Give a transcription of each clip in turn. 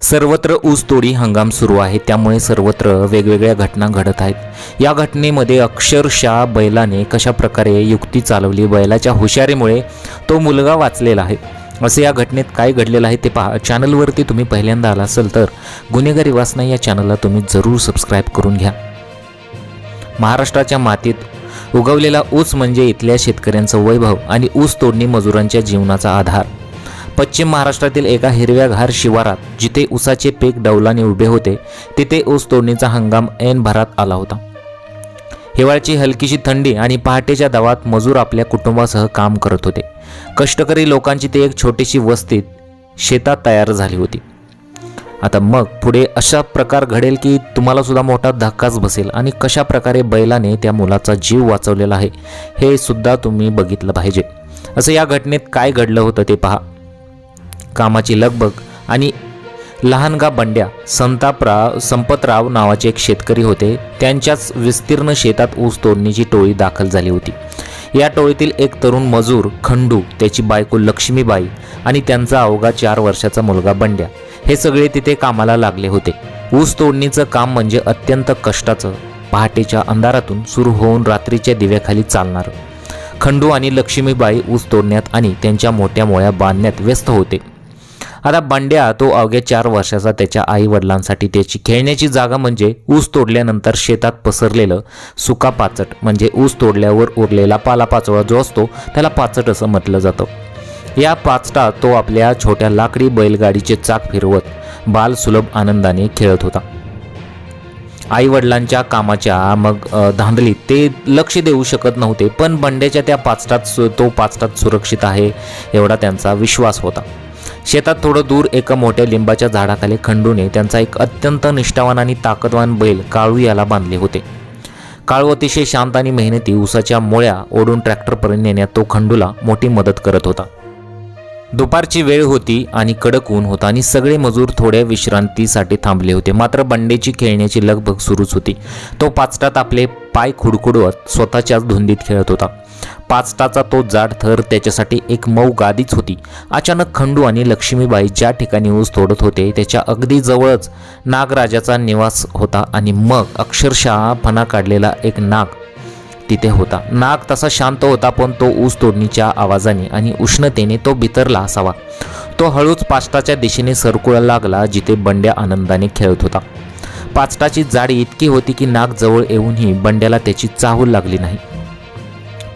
सर्वत्र ऊसतोडी हंगाम सुरू आहे. त्यामुळे सर्वत्र वेगवेगळ्या घटना घडत आहेत. या घटनेमध्ये अक्षरशः बैलाने कशा प्रकारे युक्ती चालवली बैलाच्या हुशारीमुळे तो मुलगा वाचलेला आहे. असे या घटनेत काय घडलेलं आहे ते पहा. चॅनलवरती तुम्ही पहिल्यांदा आला असेल तर गुन्हेगारी वासना या चॅनलला तुम्ही जरूर सबस्क्राईब करून घ्या. महाराष्ट्राच्या मातीत उगवलेला ऊस म्हणजे इथल्या शेतकऱ्यांचं वैभव आणि ऊस तोडणी मजुरांच्या जीवनाचा आधार. पश्चिम महाराष्ट्रातील एका हिरव्याघार शिवारात जिथे ऊसाचे पीक डौलाने उभे होते तिथे ऊस तोडणीचा हंगाम ऐन भरात आला होता. हिवाळ्याची हलकीशी थंडी आणि पहाटेच्या दवात मजूर आपल्या कुटुंबासह काम करत होते. कष्टकरी लोकांची ती एक छोटीशी वस्तीत शेतात तयार झाली होती. आता मग पुढे अशा प्रकार घडेल की तुम्हाला सुद्धा मोठा धक्काच बसेल आणि कशा प्रकारे बैलाने त्या मुलाचा जीव वाचवलेला आहे हे सुद्धा तुम्ही बघितलं पाहिजे. असं या घटनेत काय घडलं होतं ते पहा. कामाची लगबग आणि लहानगा बंड्या संतापराव संपतराव नावाचे एक शेतकरी होते. त्यांच्याच विस्तीर्ण शेतात ऊस तोडणीची टोळी दाखल झाली होती. या टोळीतील एक तरुण मजूर खंडू त्याची बायको लक्ष्मीबाई आणि त्यांचा अवघा चार वर्षाचा मुलगा बंड्या. हे सगळे तिथे कामाला लागले होते. ऊस तोडणीचं काम म्हणजे अत्यंत कष्टाचं. पहाटेच्या अंधारातून सुरू होऊन रात्रीच्या दिव्याखाली चालणार. खंडू आणि लक्ष्मीबाई ऊस तोडण्यात आणि त्यांच्या मोठ्या मोळ्या बांधण्यात व्यस्त होते. आता बंड्या तो अवघ्या चार वर्षाचा त्याच्या आई वडिलांसाठी त्याची खेळण्याची जागा म्हणजे ऊस तोडल्यानंतर शेतात पसरलेलं सुका पाचट म्हणजे ऊस तोडल्यावर उरलेला पालापाचोळा जो असतो त्याला पाचट असं म्हटलं जातं. या पाचटात तो आपल्या छोट्या लाकडी बैलगाडीचे चाक फिरवत बाल सुलभ आनंदाने खेळत होता. आई वडिलांच्या कामाच्या मग धांदलीत ते लक्ष देऊ शकत नव्हते पण बंड्याच्या त्या पाचटात सु- तो पाचटात सुरक्षित आहे एवढा त्यांचा विश्वास होता. शेतात थोडं दूर एका मोठ्या लिंबाच्या झाडाखाली खंडूने त्यांचा एक अत्यंत निष्ठावान आणि ताकदवान बैल काळू याला बांधले होते. काळू अतिशय शांत आणि मेहनती उसाच्या मोळ्या ओढून ट्रॅक्टरपर्यंत नेण्यात तो खंडूला मोठी मदत करत होता. दुपारची वेळ होती आणि कडक ऊन होता आणि सगळे मजूर थोड्या विश्रांतीसाठी थांबले होते. मात्र बंडेची खेळण्याची लगबग सुरूच होती. तो पाचटात आपले पाय खुडखुडवत स्वतःच्याच धुंदीत खेळत होता. पाचटाचा तो जाड थर त्याच्यासाठी एक मऊ गादीच होती. अचानक खंडू आणि लक्ष्मीबाई ज्या ठिकाणी ऊस तोडत होते त्याच्या अगदी जवळच नागराजाचा निवास होता आणि मग अक्षरशः फणा काढलेला एक नाग तिथे होता. नाग तसा शांत होता पण तो ऊस तोडणीच्या आवाजाने आणि उष्णतेने तो बितरला असावा. तो हळूच पाचटाच्या दिशेने सरकुळा लागला जिथे बंड्या आनंदाने खेळत होता. पाचटाची जाडी इतकी होती की नाग जवळ येऊनही बंड्याला त्याची चाहूल लागली नाही.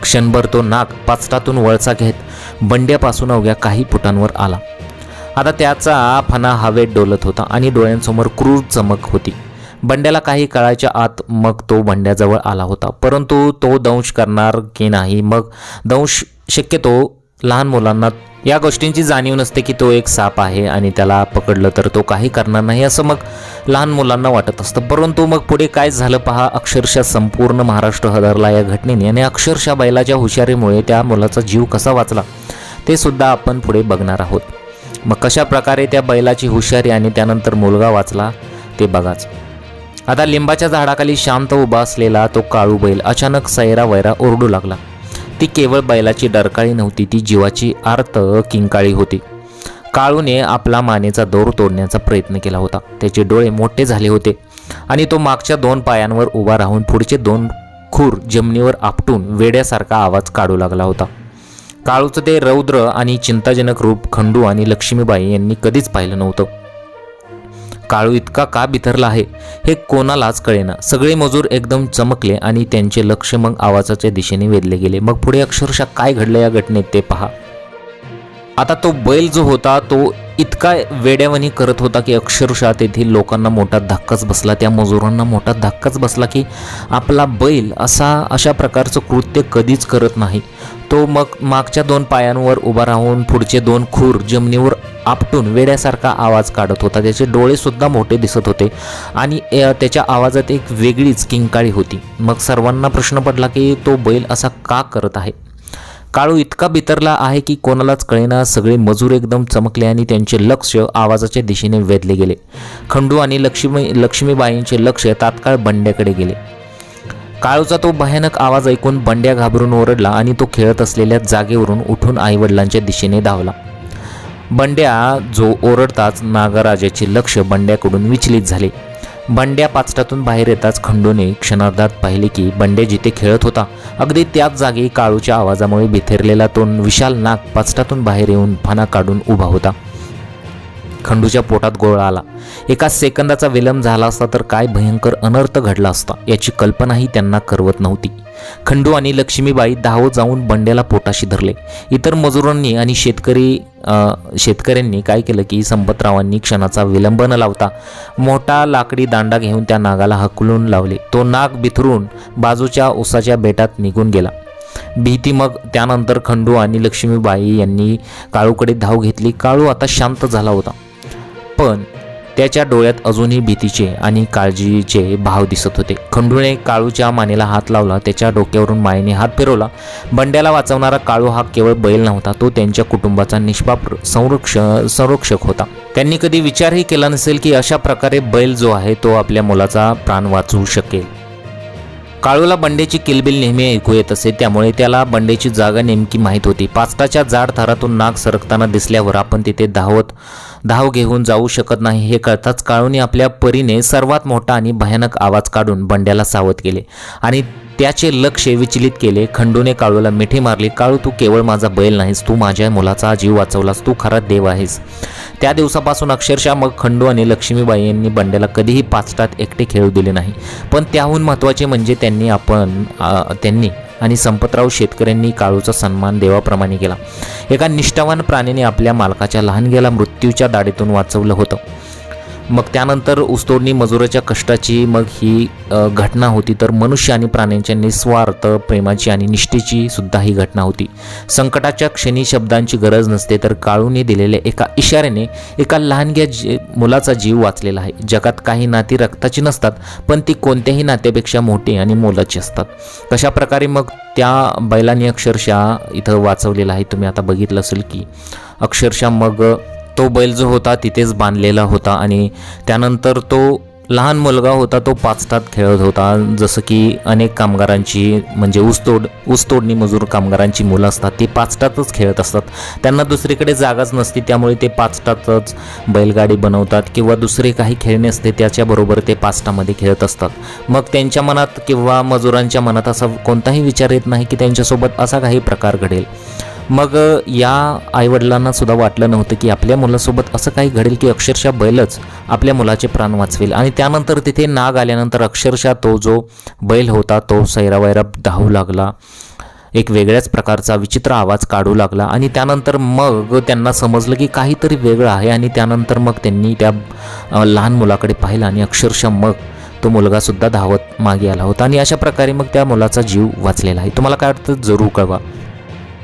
क्षणभर तो नाग पाचटातून वळसा घेत बंड्यापासून अवघ्या काही फुटांवर आला. आता त्याचा फणा हवेत डोलत होता आणि डोळ्यांसमोर क्रूर चमक होती. बंड्याला काही काळाच्या आत मग तो बंड्याजवळ आला होता. परंतु तो दंश करणार की नाही? मग दंश शक्यतो लहान मुलांना या गोष्टींची जाणीव नसते की तो एक साप आहे आणि त्याला पकडलं तर तो काही करणार नाही असं मग लहान मुलांना वाटत असतं. परंतु मग पुढे काय झालं पहा अक्षरशः संपूर्ण महाराष्ट्र हदरला या घटनेने आणि अक्षरशः बैलाच्या हुशारीमुळे त्या मुलाचा जीव कसा वाचला ते सुद्धा आपण पुढे बघणार आहोत. मग कशा प्रकारे त्या बैलाची हुशारी आणि त्यानंतर मुलगा वाचला ते बघाच. आता लिंबाच्या झाडाखाली शांत उभा असलेला तो काळू बैल अचानक सैरा वैरा ओरडू लागला. ती केवळ बैलाची डरकाळी नव्हती ती जीवाची आर्त किंकाळी होती. काळूने आपला मानेचा दोर तोडण्याचा प्रयत्न केला होता. त्याचे डोळे मोठे झाले होते आणि तो मागच्या दोन पायांवर उभा राहून पुढचे दोन खूर जमिनीवर आपटून वेड्यासारखा आवाज काढू लागला होता. काळूचं ते रौद्र आणि चिंताजनक रूप खंडू आणि लक्ष्मीबाई यांनी कधीच पाहिलं नव्हतं. काळू इतका का बिथरला आहे हे कोणालाच कळेना. सगळे मजूर एकदम चमकले आणि त्यांचे लक्ष मग आवाजाच्या दिशेने वेधले गेले. मग पुढे अक्षरशः काय घडलं या घटनेत ते पहा. आता तो बैल जो होता तो इतका वेड्यावणी करत होता की अक्षरशः तेथील लोकांना मोठा धक्काच बसला. त्या मजुरांना मोठा धक्काच बसला की आपला बैल असा अशा प्रकारचं कृत्य कधीच करत नाही. तो मग मागच्या दोन पायांवर उभा राहून पुढचे दोन खूर जमिनीवर आपटून वेड्यासारखा आवाज काढत होता. त्याचे डोळेसुद्धा मोठे दिसत होते आणि त्याच्या आवाजात एक वेगळीच किंकाळी होती. मग सर्वांना प्रश्न पडला की तो बैल असा का करत आहे? काळू इतका बितरला आहे की कोणालाच कळेना सगळे मजूर एकदम चमकले आणि त्यांचे लक्ष आवाजाच्या दिशेने वेधले गेले. खंडू आणि लक्ष्मी लक्ष्मीबाईंचे लक्ष तात्काळ बंड्याकडे गेले. काळूचा तो भयानक आवाज ऐकून बंड्या घाबरून ओरडला आणि तो खेळत असलेल्या जागेवरून उठून आईवडिलांच्या दिशेने धावला. बंड्या जो ओरडताच नागराजाचे लक्ष बंड्याकडून विचलित झाले. बंड्या पाचटातून बाहेर येताच खंडूने क्षणार्धात पाहिले की बंड्या जिथे खेळत होता अगदी त्याच जागी काळूच्या आवाजामुळे बिथरलेला तो विशाल नाग पाचटातून बाहेर येऊन फणा काढून उभा होता. खंडूच्या पोटात गोळा आला. एका सेकंदाचा विलंब झाला असता तर काय भयंकर अनर्थ घडला असता याची कल्पनाही त्यांना करवत नव्हती. खंडू आणि लक्ष्मीबाई धाव जाऊन बंड्याला पोटाशी धरले. इतर मजुरांनी आणि शेतकरी शेतकऱ्यांनी काय केलं की संपतरावांनी क्षणाचा विलंब न लावता मोठा लाकडी दांडा घेऊन त्या नागाला हकलून लावले. तो नाग बिथरून बाजूच्या उसाच्या बेटात निघून गेला. भीती मग त्यानंतर खंडू आणि लक्ष्मीबाई यांनी काळूकडे धाव घेतली. काळू आता शांत झाला होता. पण त्याच्या डोळ्यात अजूनही भीतीचे आणि काळजीचे भाव दिसत होते. खंडूने काळूच्या मानेला हात लावला त्याच्या डोक्यावरून मायेने हात फिरवला. बंड्याला वाचवणारा काळू हा केवळ बैल नव्हता तो त्यांच्या कुटुंबाचा निष्पाप संरक्ष संरक्षक होता. त्यांनी कधी विचारही केला नसेल की अशा प्रकारे बैल जो आहे तो आपल्या मुलाचा प्राण वाचवू शकेल. काळूला बंडेची किलबिल नेहमी ऐकू येत असे त्यामुळे त्याला बंडेची जागा नेमकी माहीत होती. पाचटाच्या जाड थरातून नाग सरकताना दिसल्यावर आपण तिथे धावत धाव घेऊन जाऊ शकत नाही हे कळताच काळूने आपल्या परीने सर्वात मोठा आणि भयानक आवाज काढून बंड्याला सावध केले. आणि त्याचे लक्ष विचलित केले. खंडूने काळूला मिठी मारली. काळू तू केवळ माझा बैल नाहीस. तू माझ्या मुलाचा जीव वाचवलास. तू खरा देव आहेस. त्या दिवसापासून अक्षरशः मग खंडू आणि लक्ष्मीबाई यांनी बंड्याला कधीही पाचटात एकटे खेळू दिले नाही. पण त्याहून महत्त्वाचे म्हणजे त्यांनी आपण त्यांनी आणि संपतराव शेतकऱ्यांनी काळूचा सन्मान देवाप्रमाणे केला. एका निष्ठावान प्राणीने आपल्या मालकाच्या लहानग्याला मृत्यूच्या दाढीतून वाचवलं होतं. मग त्यानंतर ऊसतोडणी मजुराच्या कष्टाची मग ही घटना होती. तर मनुष्य आणि प्राण्यांच्या निस्वार्थ प्रेमाची आणि निष्ठेची सुद्धा ही घटना होती. संकटाच्या क्षणी शब्दांची गरज नसते तर काळूने दिलेल्या एका इशाऱ्याने एका लहानग्या जी मुलाचा जीव वाचलेला आहे. जगात काही नाती रक्ताची नसतात पण ती कोणत्याही नात्यापेक्षा मोठी आणि मोलाची असतात. कशा प्रकारे मग त्या बैलांनी अक्षरशः इथं वाचवलेलं आहे तुम्ही आता बघितलं असेल की अक्षरशः मग तो बैल जो होता तिथेच बांधलेला होता आणि त्यानंतर तो लहान मुलगा होता तो पाचटात खेळत होता. जसं की अनेक कामगारांची म्हणजे ऊसतोड ऊसतोडणी मजूर कामगारांची मुलं असतात ती पाचटातच खेळत असतात. त्यांना दुसरीकडे जागाच नसते त्यामुळे ते पाचटातच बैलगाडी बनवतात किंवा दुसरे काही खेळणे असते त्याच्याबरोबर ते पाचटामध्ये खेळत असतात. मग त्यांच्या मनात किंवा मजुरांच्या मनात असा कोणताही विचार येत नाही की त्यांच्यासोबत असा काही प्रकार घडेल. मग या आईवडिलांना सुद्धा वाटलं नव्हतं की आपल्या मुलासोबत असं काही घडेल की अक्षरशः बैलच आपल्या मुलाचे प्राण वाचवेल. आणि त्यानंतर तिथे नाग आल्यानंतर अक्षरशः तो जो बैल होता तो सैरावैरा धावू लागला. एक वेगळ्याच प्रकारचा विचित्र आवाज काढू लागला. आणि त्यानंतर मग त्यांना समजलं की काहीतरी वेगळं आहे. आणि त्यानंतर मग त्यांनी त्या लहान मुलाकडे पाहिलं आणि अक्षरशः मग तो मुलगासुद्धा धावत मागे आला होता. आणि अशा प्रकारे मग त्या मुलाचा जीव वाचलेला आहे. तुम्हाला काय वाटतं? जरूर कळवा.